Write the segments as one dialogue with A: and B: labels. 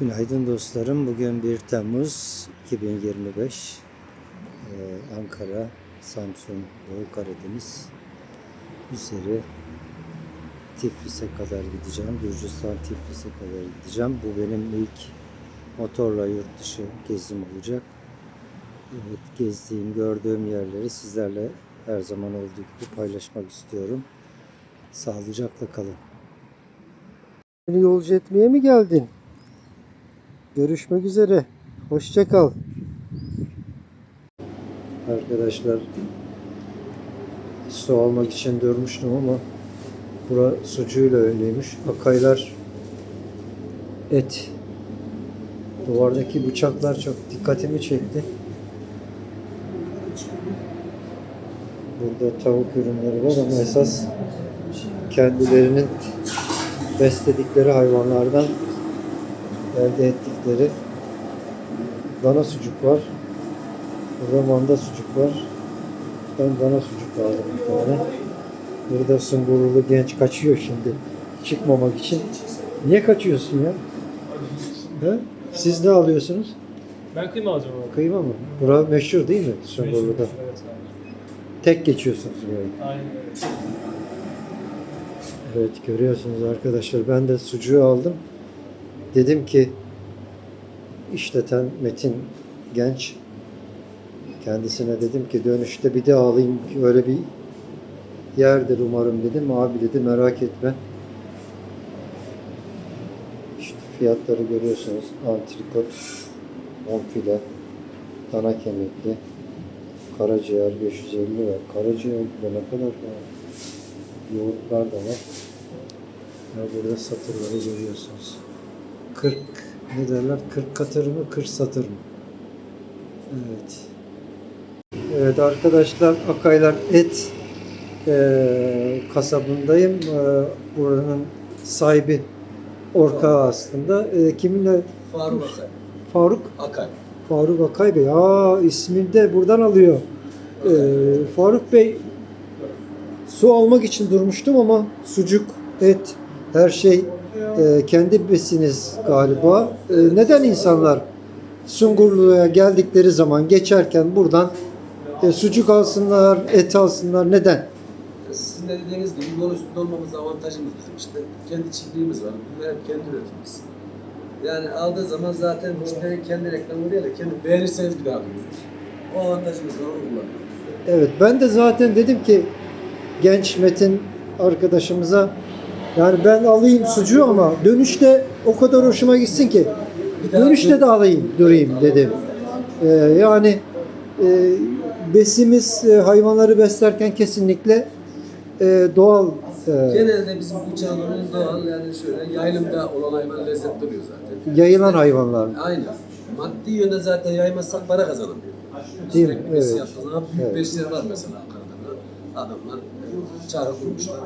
A: Günaydın dostlarım. Bugün 1 Temmuz 2025. Ee, Ankara, Samsun, Doğu Karadeniz üzeri Tiflis'e kadar gideceğim. Gürcistan Tiflis'e kadar gideceğim. Bu benim ilk motorla yurt dışı gezim olacak. Evet, gezdiğim, gördüğüm yerleri sizlerle her zaman olduğu gibi paylaşmak istiyorum. Sağlıcakla kalın. Beni yolcu etmeye mi geldin? Görüşmek üzere. Hoşça kal. Arkadaşlar su almak için durmuştum ama bura sucuğuyla önlüymüş. Akaylar et. Duvardaki bıçaklar çok dikkatimi çekti. Burada tavuk ürünleri var ama esas kendilerinin besledikleri hayvanlardan elde ettikleri dana sucuk var. Burada manda sucuk var. Ben dana sucuk aldım bir tane. Burada sungurulu genç kaçıyor şimdi. Çıkmamak için. Niye kaçıyorsun ya? He? Siz ne alıyorsunuz?
B: Ben kıyma alacağım abi.
A: Kıyma mı? Bura meşhur değil mi Sungurlu'da?
B: Evet.
A: Tek geçiyorsunuz burayı.
B: Aynen.
A: Evet görüyorsunuz arkadaşlar ben de sucuğu aldım. Dedim ki işleten Metin Genç kendisine dedim ki dönüşte bir de alayım öyle bir yerdir umarım dedim. Abi dedi merak etme. İşte fiyatları görüyorsunuz. Antrikot, bonfile, dana kemikli, karaciğer 550 lira. Karaciğer bile ne kadar ya? Yoğurtlar da var. Ya burada satırları görüyorsunuz. 40 ne derler? 40 katır mı? 40 satır mı? Evet. Evet arkadaşlar Akaylar et eee, kasabındayım. Eee, buranın sahibi ortağı aslında. Eee, kiminle?
C: Faruk Akay.
A: Faruk.
C: Akay.
A: Faruk Akay Bey. Aa ismini de buradan alıyor. Eee, Faruk Bey su almak için durmuştum ama sucuk, et, her şey eee, kendi besiniz galiba. Eee, neden insanlar Sungurlu'ya geldikleri zaman geçerken buradan e, sucuk alsınlar, et alsınlar? Neden?
C: Sizin de dediğiniz gibi yol üstünde olmamız avantajımız bizim işte. Kendi çiftliğimiz var. Bunlar hep kendi üretimimiz. Yani aldığı zaman zaten işte kendi reklamı değil de kendi beğenirseniz bir daha duyuyoruz. O avantajımız var onu kullanıyoruz.
A: Evet ben de zaten dedim ki genç Metin arkadaşımıza yani ben alayım sucuğu ama dönüşte o kadar hoşuma gitsin ki dönüşte de alayım durayım dedim. Ee, yani e, besimiz e, hayvanları beslerken kesinlikle e, doğal e,
C: Genelde bizim bu canlının doğal yani şöyle yaylımda olan hayvan lezzetli oluyor zaten.
A: yayılan hayvanlar.
C: Aynen. Maddi yönde zaten yaymazsak para kazanamıyor.
A: Değil mi?
C: Sürekli
A: Evet.
C: büyük
A: Evet.
C: besiler var mesela Ankara'da. Adamlar e, çare kurmuşlar.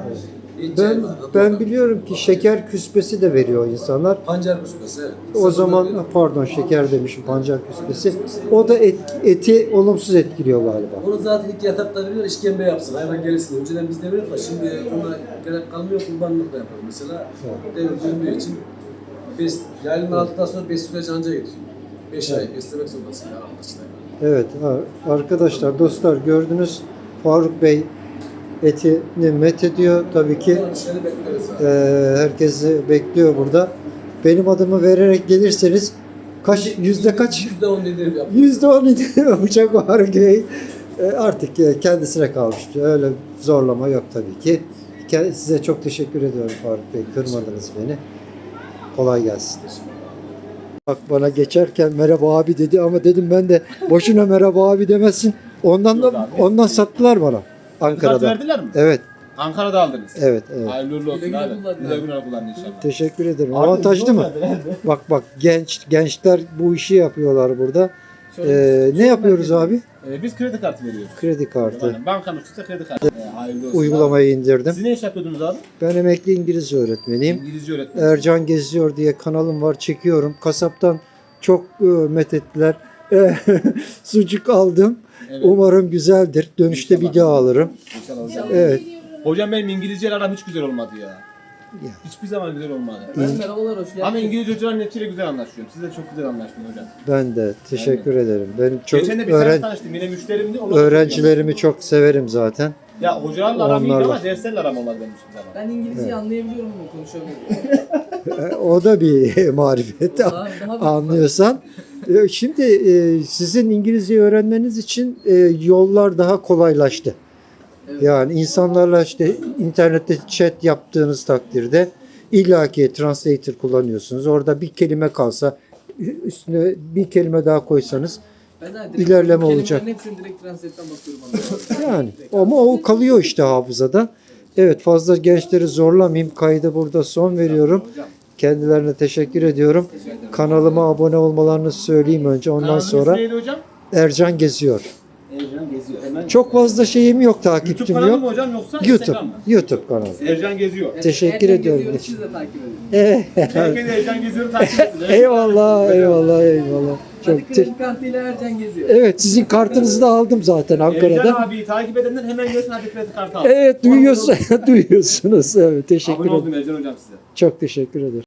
A: Ben ben biliyorum ki şeker küspesi de veriyor insanlar.
C: Pancar evet.
A: O zaman pardon şeker demişim pancar küspesi. O da et, eti olumsuz etkiliyor galiba.
C: Onu zaten ilk etapta veriyor, işkembe yapsın, hayvan gelsin. Önceden biz de veriyorduk da şimdi ona gerek kalmıyor, kurbanlıkla yapıyor mesela. Devir döndüğü için bes, yayılma aldıktan sonra bes süreci anca yetiyor. 5 ay beslemek zorundasın ya anlaşılan.
A: Evet arkadaşlar dostlar gördünüz Faruk Bey etini met ediyor tabii ki. Eee herkesi bekliyor burada. Benim adımı vererek gelirseniz kaç yüzde kaç?
C: Yüzde on dediğim yap.
A: Yüzde on bıçak Faruk Bey. E, artık e, kendisine kalmış. Öyle zorlama yok tabii ki. Size çok teşekkür ediyorum Faruk Bey. Kırmadınız beni. Kolay gelsin. Bak bana geçerken merhaba abi dedi ama dedim ben de boşuna merhaba abi demezsin. Ondan da ondan sattılar bana Ankara'da.
D: verdiler mi?
A: Evet,
D: Ankara'da aldınız.
A: evet, evet.
D: Hayırlı uğurlu olsun
C: Güle güle
D: abi. Güle güle kullanın inşallah.
A: Teşekkür ederim. Avantajlı mı? Bak bak genç gençler bu işi yapıyorlar burada. Ee, ne yapıyoruz abi?
D: Ee, biz kredi kartı veriyoruz.
A: Kredi kartı.
D: Aynen. Bankanın üstünde kredi kartı. Ee, hayırlı olsun.
A: Uygulamayı
D: Abi.
A: indirdim.
D: Siz ne iş yapıyordunuz abi?
A: Ben emekli İngilizce öğretmeniyim.
D: İngilizce öğretmen.
A: Ercan Geziyor diye kanalım var çekiyorum. Kasaptan çok e, methettiler. E, Sucuk aldım.
D: Evet.
A: Umarım güzeldir. Dönüşte bir daha alırım.
D: İnşallah hocam.
A: Evet.
D: Hocam benim İngilizce aram hiç güzel olmadı ya.
A: Yani.
D: Hiçbir zaman güzel olmadı.
E: Ben merhabalar hoş geldiniz.
D: Ama İngilizce hocaların hepsiyle güzel anlaşıyorum. Siz de çok güzel anlaştınız hocam.
A: Ben de teşekkür ederim. Ben çok
D: Geçen de bir tane
A: öğren
D: tanıştım. Yine müşterimdi. Onunla
A: öğrencilerimi çok severim zaten.
D: Ya hocalarla aram iyiydi
A: Onlarla.
D: ama derslerle aram olmaz benim hiçbir zaman.
E: Ben İngilizceyi anlayabiliyorum ama konuşamıyorum.
A: E, O da bir marifet.
E: Daha, daha bir-
A: Anlıyorsan. E, Şimdi e, sizin İngilizce öğrenmeniz için e, yollar daha kolaylaştı.
E: Evet.
A: Yani insanlarla işte internette chat yaptığınız takdirde illaki translator kullanıyorsunuz. Orada bir kelime kalsa üstüne bir kelime daha koysanız İlerleme olacak.
E: hepsini direkt translate'ten bakıyorum.
A: yani ama o kalıyor işte hafızada. Evet fazla gençleri zorlamayayım. Kaydı burada son veriyorum.
D: Hocam.
A: Kendilerine teşekkür ediyorum. Kanalıma abone olmalarını söyleyeyim önce. Ondan
D: Kanalınız
A: sonra
D: neydi hocam?
A: Ercan geziyor.
D: Ercan geziyor. Hemen.
A: Çok fazla şeyim yok,
D: YouTube
A: takipçim
D: kanalı mı hocam yoksa
A: YouTube,
D: Instagram mı?
A: YouTube kanalı.
D: Ercan geziyor.
A: Teşekkür
E: Erken
A: ediyorum.
E: geziyoruz, Siz de takip edin.
A: Evet.
D: Herkes Ercan geziyor takip etsin.
A: eyvallah, eyvallah, eyvallah.
E: Hadi
A: Çok te-
E: kredi kartıyla Ercan geziyor.
A: Evet, sizin kartınızı da aldım zaten
D: Ercan
A: Ankara'da.
D: abiyi takip edenler hemen gelsin hadi kredi kartı al.
A: Evet, duyuyorsun, duyuyorsunuz. Evet, teşekkür
D: Abone
A: ederim.
D: oldum Ercan hocam size.
A: Çok teşekkür ederim.